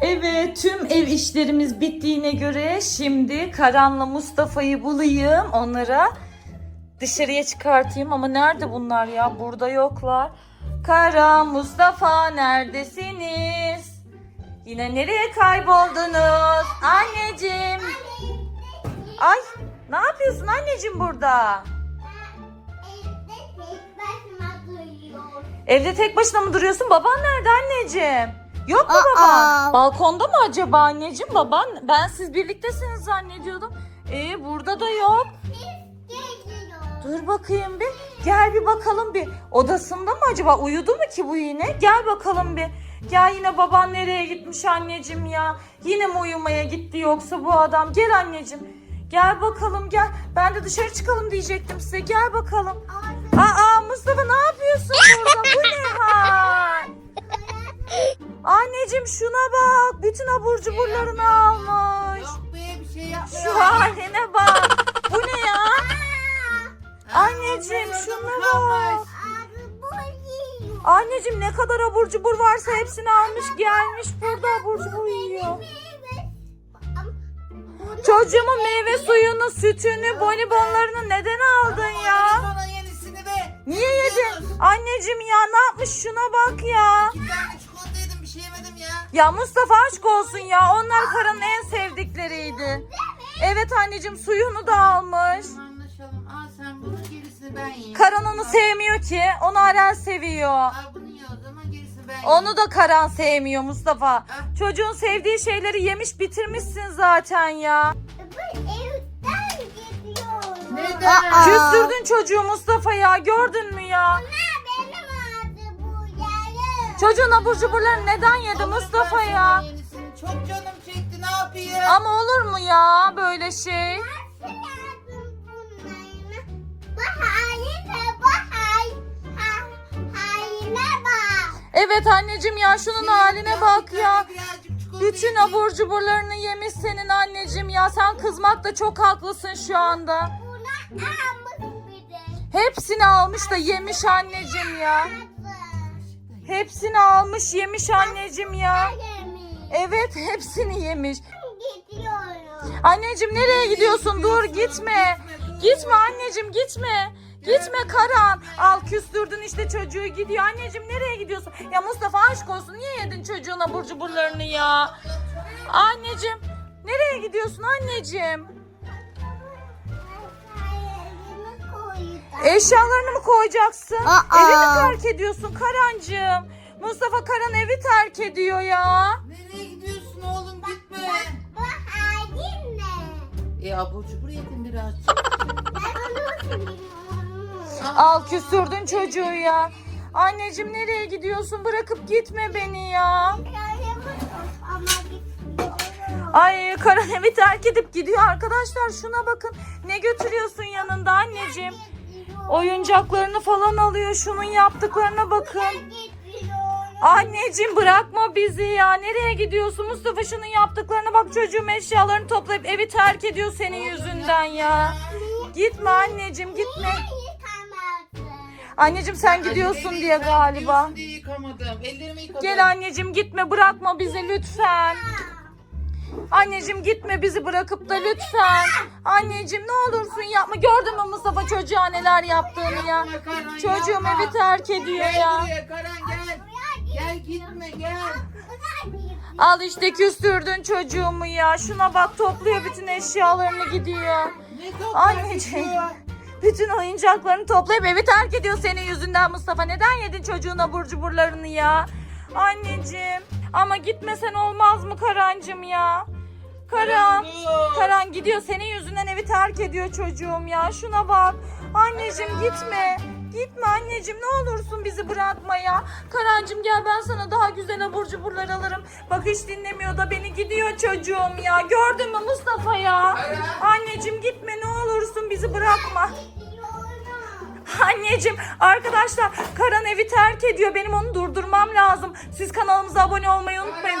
Evet tüm ev işlerimiz bittiğine göre şimdi Karan'la Mustafa'yı bulayım. Onlara dışarıya çıkartayım ama nerede bunlar ya? Burada yoklar. Karan, Mustafa neredesiniz? Yine nereye kayboldunuz? Anneciğim. Ay ne yapıyorsun anneciğim burada? Evde tek başına mı duruyorsun? Baban nerede anneciğim? Yok mu baban? Balkonda mı acaba anneciğim? Baban ben siz birliktesiniz zannediyordum. Ee burada da yok. Dur bakayım bir. Gel bir bakalım bir. Odasında mı acaba? Uyudu mu ki bu yine? Gel bakalım bir. Gel yine baban nereye gitmiş anneciğim ya? Yine mi uyumaya gitti yoksa bu adam? Gel anneciğim. Gel bakalım gel. Ben de dışarı çıkalım diyecektim size. Gel bakalım. Aa Bütün abur cuburlarını almış. Yok be bir şey yapmıyor. Şu haline bak. Bu ne ya? Anneciğim mı bak. Anneciğim ne kadar abur cubur varsa hepsini almış gelmiş burada abur cubur yiyor. Çocuğumun meyve suyunu, sütünü, bonibonlarını neden aldın ya? Bana yenisini be. Niye yedin? Anneciğim ya ne yapmış şuna bak ya. Ya. Mustafa aşk olsun ya onlar Karan'ın en sevdikleriydi. Evet anneciğim suyunu da almış. Anlaşalım. Al sen bunu gerisini ben yiyeyim. Karan onu sevmiyor ki. Onu Aren seviyor. Al bunu ye o zaman gerisini ben yiyeyim. Onu da Karan sevmiyor Mustafa. Çocuğun sevdiği şeyleri yemiş bitirmişsin zaten ya. Neden? Aa. Küstürdün çocuğu Mustafa ya gördün mü ya? Çocuğun abur cuburlarını neden yedi Alırım Mustafa ben ya? yenisini. Çok canım çekti ne yapayım? Ama olur mu ya böyle şey? Evet anneciğim ya şunun haline bak ya. Birazcık çikolata Bütün yiyeyim. abur cuburlarını yemiş senin anneciğim ya. Sen kızmakta çok haklısın şu anda. Hepsini almış da yemiş anneciğim ya. Hepsini almış yemiş anneciğim ya. Evet hepsini yemiş. Anneciğim nereye gidiyorsun? Dur gitme. Gitme anneciğim gitme. Gitme Karan. Al küstürdün işte çocuğu gidiyor. Anneciğim nereye gidiyorsun? Ya Mustafa aşk olsun. Niye yedin çocuğun abur cuburlarını ya? Anneciğim nereye gidiyorsun anneciğim? Eşyalarını mı koyacaksın? Aa. Evi mi terk ediyorsun Karancığım? Mustafa Karan evi terk ediyor ya. Nereye gidiyorsun oğlum gitme. E abur cubur yedim birazcık. Al küstürdün çocuğu ya. Anneciğim nereye gidiyorsun? Bırakıp gitme beni ya. Ay Karan evi terk edip gidiyor arkadaşlar. Şuna bakın. Ne götürüyorsun yanında anneciğim? Oyuncaklarını falan alıyor. Şunun yaptıklarına bakın. Anneciğim bırakma bizi ya. Nereye gidiyorsun? Mustafa şunun yaptıklarına bak. Çocuğum eşyalarını toplayıp evi terk ediyor senin yüzünden ya. Gitme anneciğim gitme. Anneciğim sen gidiyorsun diye galiba. yıkamadım. Ellerimi yıkadım. Gel anneciğim gitme bırakma bizi lütfen. Anneciğim gitme bizi bırakıp da lütfen. Anneciğim ne olursun yapma. Gördün mü Mustafa çocuğa neler yaptığını ya. Yapma Karan, Çocuğum yapma. evi terk ediyor Gel ya. buraya Karan gel. Gel gitme gel. Al işte küstürdün çocuğumu ya. Şuna bak topluyor bütün eşyalarını gidiyor. Ne Anneciğim. Bütün oyuncaklarını toplayıp evi terk ediyor senin yüzünden Mustafa. Neden yedin çocuğun abur cuburlarını ya? Anneciğim. Ama gitmesen olmaz mı Karancığım ya? Karan. Karan gidiyor senin yüzünden evi terk ediyor çocuğum ya. Şuna bak. Anneciğim gitme. Gitme anneciğim ne olursun bizi bırakma ya. Karancığım gel ben sana daha güzel abur cuburlar alırım. Bak hiç dinlemiyor da beni gidiyor çocuğum ya. Gördün mü Mustafa ya? Anneciğim gitme ne olursun bizi bırakma. Anneciğim arkadaşlar Karan evi terk ediyor. Benim onu durdurmam lazım. Siz kanalımıza abone olmayı unutmayın.